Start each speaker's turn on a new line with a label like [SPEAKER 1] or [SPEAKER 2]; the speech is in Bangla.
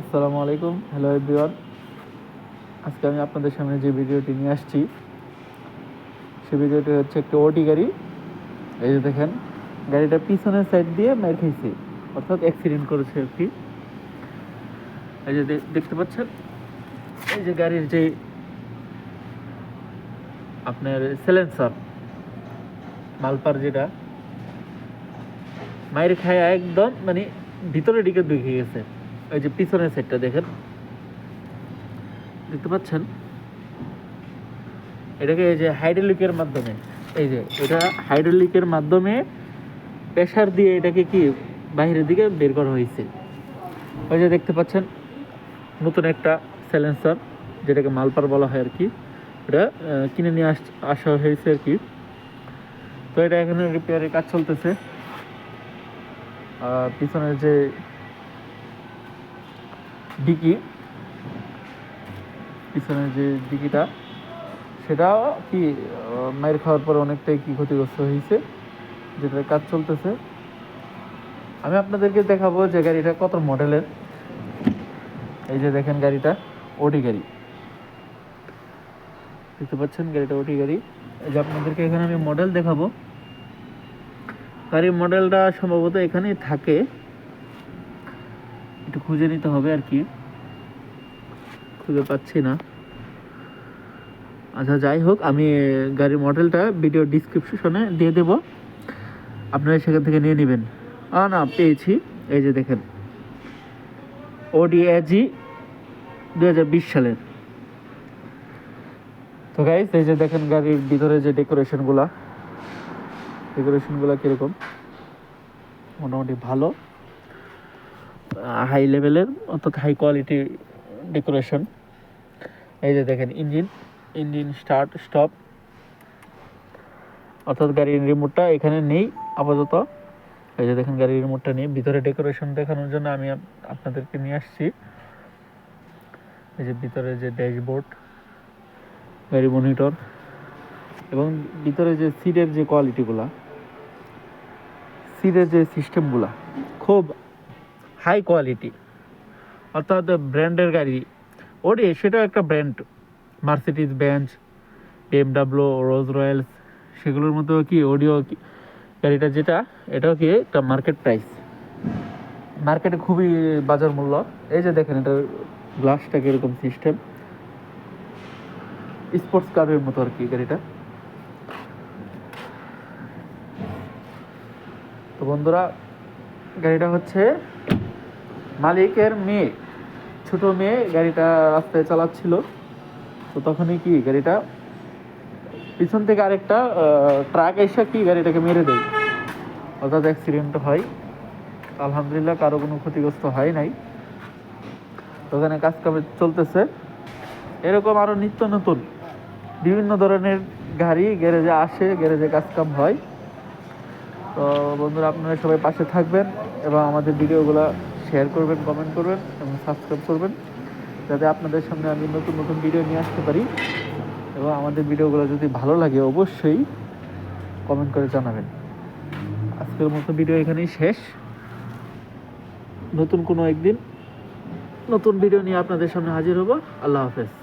[SPEAKER 1] আসসালামু আলাইকুম। হ্যালো এভরিওয়ান আজকে আমি আপনাদের সামনে যে ভিডিওটি নিয়ে আসছি, সে ভিডিওটি হচ্ছে একটা ওটি গাড়ি। এই যে দেখেন, গাড়িটা পিছনের সাইড দিয়ে মার খাইছে, অর্থাৎ অ্যাক্সিডেন্ট করেছে আর কি। এই যে দেখতে পাচ্ছেন? এই যে গাড়ির যে আপনার সেলেন্সার মালপার যেটা মায়ের খায় একদম মানে ভিতরের দিকে ঢুকে গেছে। ওই যে পিছনের সাইডটা দেখেন। দেখতে পাচ্ছেন? এটাকে এই যে হাইড্রোলিকের মাধ্যমে, এই যে এটা হাইড্রোলিকের মাধ্যমে প্রেশার দিয়ে এটাকে কি বাইরের দিকে বের করা হয়েছে। ওই যে দেখতে পাচ্ছেন, নতুন একটা স্যালেন্সার যেটাকে মালপার বলা হয় আর কি। এটা কিনে নিয়ে আস, আসা হয়েছে আর কি। তো এটা এখানে রিপেয়ারের কাজ চলতেছে। আর পিছনের যে ডিকি পিছনের যে ডিকিটা সেটাও কি মায়ের খাওয়ার পরে অনেকটাই কি ক্ষতিগ্রস্ত হয়েছে, যেটার কাজ চলতেছে। আমি আপনাদেরকে দেখাবো যে গাড়িটা কত মডেলের। এই যে দেখেন গাড়িটা, ওটি গাড়ি। দেখতে পাচ্ছেন গাড়িটা, ওটি গাড়ি। এই যে আপনাদেরকে এখানে আমি মডেল দেখাবো। গাড়ির মডেলটা সম্ভবত এখানেই থাকে। খুঁজে নিতে হবে আর কি। খুঁজে পাচ্ছি না। আচ্ছা যাই হোক, আমি গাড়ির মডেলটা ভিডিও ডিসক্রিপশনে দিয়ে দেব। আপনারা সেখান থেকে নিয়ে নেবেন। আ, না, পেয়েছি। এই যে দেখেন। ওডিএজি দু হাজার বিশ সালের। তো গাইজ এই যে দেখেন গাড়ির ভিতরে যে ডেকোরেশনগুলা ডেকোরেশনগুলো কীরকম? মোটামুটি ভালো। হাই লেভেলের অর্থাৎ হাই কোয়ালিটি ডেকোরেশন এই যে দেখেন ইঞ্জিন ইঞ্জিন স্টার্ট স্টপ অর্থাৎ গাড়ির রিমোটটা এখানে নেই, আপাতত। এই যে দেখেন, গাড়ির রিমোটটা নেই। ভিতরে ডেকোরেশন দেখানোর জন্য আমি আপনাদেরকে নিয়ে আসছি। এই যে ভিতরে যে ড্যাশবোর্ড গাড়ি মনিটর এবং ভিতরে যে সিটের যে কোয়ালিটিগুলা সিটের যে সিস্টেমগুলা খুব হাই কোয়ালিটি, অর্থাৎ ব্র্যান্ডের গাড়ি। ওরে সেটাও একটা brand. Mercedes Benz, BMW Rolls Royce সেগুলোর মতো কি অডিও গাড়িটা যেটা, এটাও কি একটা মার্কেট প্রাইস। মার্কেটে খুবই বাজার মূল্য। এই যে দেখেন এটার গ্লাসটা কীরকম সিস্টেম। স্পোর্টস কারের মতো আর কি গাড়িটা। তো বন্ধুরা, গাড়িটা হচ্ছে মালিকের মেয়ে, ছোট মেয়ে গাড়িটা রাস্তায় চালাচ্ছিল। তো তখনই কি গাড়িটা পিছন থেকে আরেকটা ট্রাক এসে কি গাড়িটাকে মেরে দেয়। অর্থাৎ অ্যাক্সিডেন্ট হয়। আলহামদুলিল্লাহ কারও কোনো ক্ষতিগ্রস্ত হয় নাই। ওখানে কাজ কাম চলতেছে। এরকম আরও নিত্য নতুন বিভিন্ন ধরনের গাড়ি গ্যারেজে আসে, গ্যারেজে কাজ কাম হয়। তো বন্ধুরা, আপনারা সবাই পাশে থাকবেন এবং আমাদের ভিডিওগুলো শেয়ার করবেন কমেন্ট করবেন এবং সাবস্ক্রাইব করবেন, যাতে আপনাদের সামনে আমি নতুন নতুন ভিডিও নিয়ে আসতে পারি। এবং আমাদের ভিডিওগুলো যদি ভালো লাগে, অবশ্যই কমেন্ট করে জানাবেন। আজকের মতো ভিডিও এখানেই শেষ। নতুন কোনো একদিন নতুন ভিডিও নিয়ে আপনাদের সামনে হাজির হব। আল্লাহ হাফেজ।